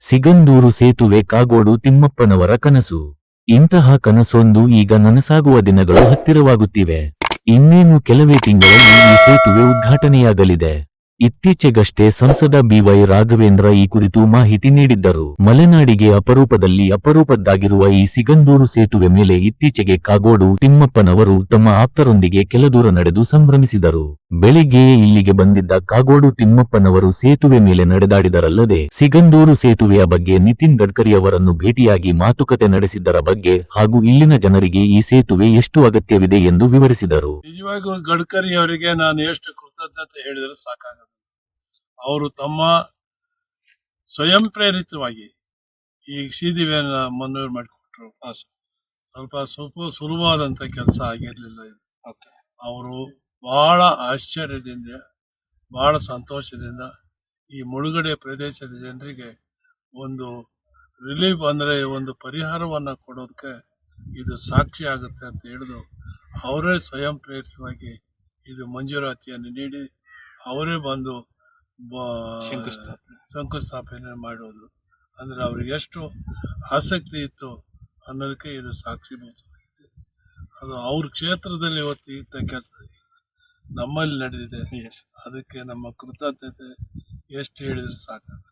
ಸಿಗಂದೂರು ಸೇತುವೆ ಕಾಗೋಡು ತಿಮ್ಮಪ್ಪನವರ ಕನಸು. ಇಂತಹ ಕನಸೊಂದು ಈಗ ನನಸಾಗುವ ದಿನಗಳು ಹತ್ತಿರವಾಗುತ್ತಿವೆ. ಇನ್ನೇನು ಕೆಲವೇ ತಿಂಗಳಲ್ಲಿ ಈ ಸೇತುವೆ ಉದ್ಘಾಟನೆಯಾಗಲಿದೆ. ಇತ್ತೀಚೆಗಷ್ಟೇ ಸಂಸದ ಬಿವೈ ರಾಘವೇಂದ್ರ ಈ ಕುರಿತು ಮಾಹಿತಿ ನೀಡಿದ್ದರು. ಮಲೆನಾಡಿಗೆ ಅಪರೂಪದಲ್ಲಿ ಅಪರೂಪದ್ದಾಗಿರುವ ಈ ಸಿಗಂದೂರು ಸೇತುವೆ ಮೇಲೆ ಇತ್ತೀಚೆಗೆ ಕಾಗೋಡು, ತಿಮ್ಮಪ್ಪನವರು ತಮ್ಮ ಆಪ್ತರೊಂದಿಗೆ ಕೆಲ ದೂರ ನಡೆದು ಸಂಭ್ರಮಿಸಿದರು. ಬೆಳಿಗ್ಗೆಯೇ ಇಲ್ಲಿಗೆ ಬಂದಿದ್ದ ಕಾಗೋಡು, ತಿಮ್ಮಪ್ಪನವರು ಸೇತುವೆ ಮೇಲೆ ನಡೆದಾಡಿದರಲ್ಲದೆ, ಸಿಗಂದೂರು ಸೇತುವೆಯ ಬಗ್ಗೆ ನಿತಿನ್ ಗಡ್ಕರಿ ಅವರನ್ನು ಭೇಟಿಯಾಗಿ ಮಾತುಕತೆ ನಡೆಸಿದ್ದರ ಬಗ್ಗೆ ಹಾಗೂ ಇಲ್ಲಿನ ಜನರಿಗೆ ಈ ಸೇತುವೆ ಎಷ್ಟು ಅಗತ್ಯವಿದೆ ಎಂದು ವಿವರಿಸಿದರು. ಗಡ್ಕರಿ ಅವರಿಗೆ ನಾನು ಎಷ್ಟು ಕೃತಜ್ಞತೆ ಹೇಳಿದರೆ ಸಾಕಾಗದು ಅವರು ತಮ್ಮ ಸ್ವಯಂ ಪ್ರೇರಿತವಾಗಿ ಈ ಸೀದಿವೆಯನ್ನ ಮನವಿ ಮಾಡಿಕೊಟ್ರು. ಸ್ವಲ್ಪ ಸ್ವಲ್ಪ ಸುಲಭವಾದಂಥ ಕೆಲಸ ಆಗಿರಲಿಲ್ಲ ಇದು. ಅವರು ಬಹಳ ಆಶ್ಚರ್ಯದಿಂದ ಬಹಳ ಸಂತೋಷದಿಂದ ಈ ಮುಳುಗಡೆ ಪ್ರದೇಶದ ಜನರಿಗೆ ಒಂದು ರಿಲೀಫ್ ಅಂದ್ರೆ ಒಂದು ಪರಿಹಾರವನ್ನ ಕೊಡೋದಕ್ಕೆ ಇದು ಸಾಕ್ಷಿ ಆಗುತ್ತೆ ಅಂತ ಹೇಳಿದು ಅವರೇ ಸ್ವಯಂ ಪ್ರೇರಿತವಾಗಿ ಇದು ಮಂಜೂರಾತಿಯನ್ನು ನೀಡಿ ಅವರೇ ಬಂದು ಬ- ಶಂಕುಸ್ಥಾಪನೆ. ಮಾಡೋದು ಅಂದ್ರೆ ಅವ್ರಿಗೆ ಎಷ್ಟು ಆಸಕ್ತಿ ಇತ್ತು ಅನ್ನೋದಕ್ಕೆ ಇದು ಸಾಕ್ಷಿಭೂತವಾಗಿದೆ ಅದು ಅವ್ರ ಕ್ಷೇತ್ರದಲ್ಲಿ ಇವತ್ತು ಇಂಥ ಕೆಲಸ ನಮ್ಮಲ್ಲಿ ನಡೆದಿದೆ. ಅದಕ್ಕೆ ನಮ್ಮ ಕೃತಜ್ಞತೆ ಎಷ್ಟು ಹೇಳಿದ್ರೆ ಸಾಕಾಗುತ್ತೆ.